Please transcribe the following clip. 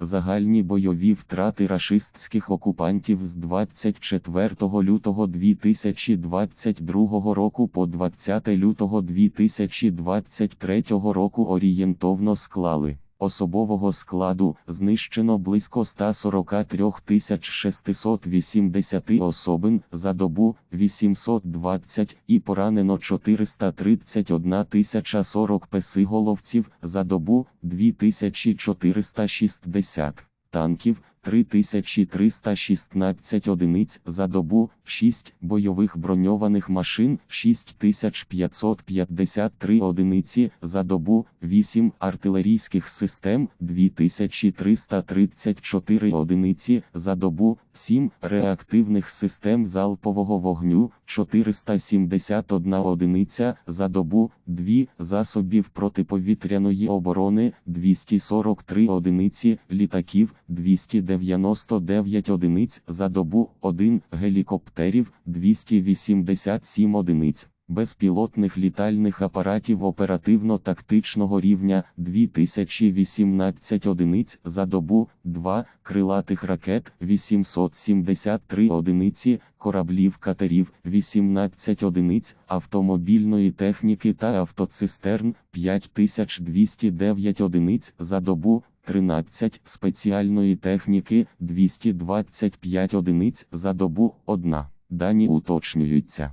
Загальні бойові втрати рашистських окупантів з 24 лютого 2022 року по 20 лютого 2023 року орієнтовно склали. Особового складу знищено близько 143 680 особин за добу 820 і поранено 431 040 песиголовців за добу 2460 танків. 3316 одиниць за добу, 6 бойових броньованих машин, 6553 одиниці за добу, 8 артилерійських систем, 2334 одиниці за добу, 7 реактивних систем залпового вогню, 471 одиниця за добу, 2 засобів протиповітряної оборони, 243 одиниці літаків, 299 одиниць за добу, 1 гелікоптерів, 287 одиниць. Безпілотних літальних апаратів оперативно-тактичного рівня 2018 одиниць за добу, 2 крилатих ракет 873 одиниці, кораблів катерів 18 одиниць, автомобільної техніки та автоцистерн 5209 одиниць за добу, 13 спеціальної техніки 225 одиниць за добу, 1. Дані уточнюються.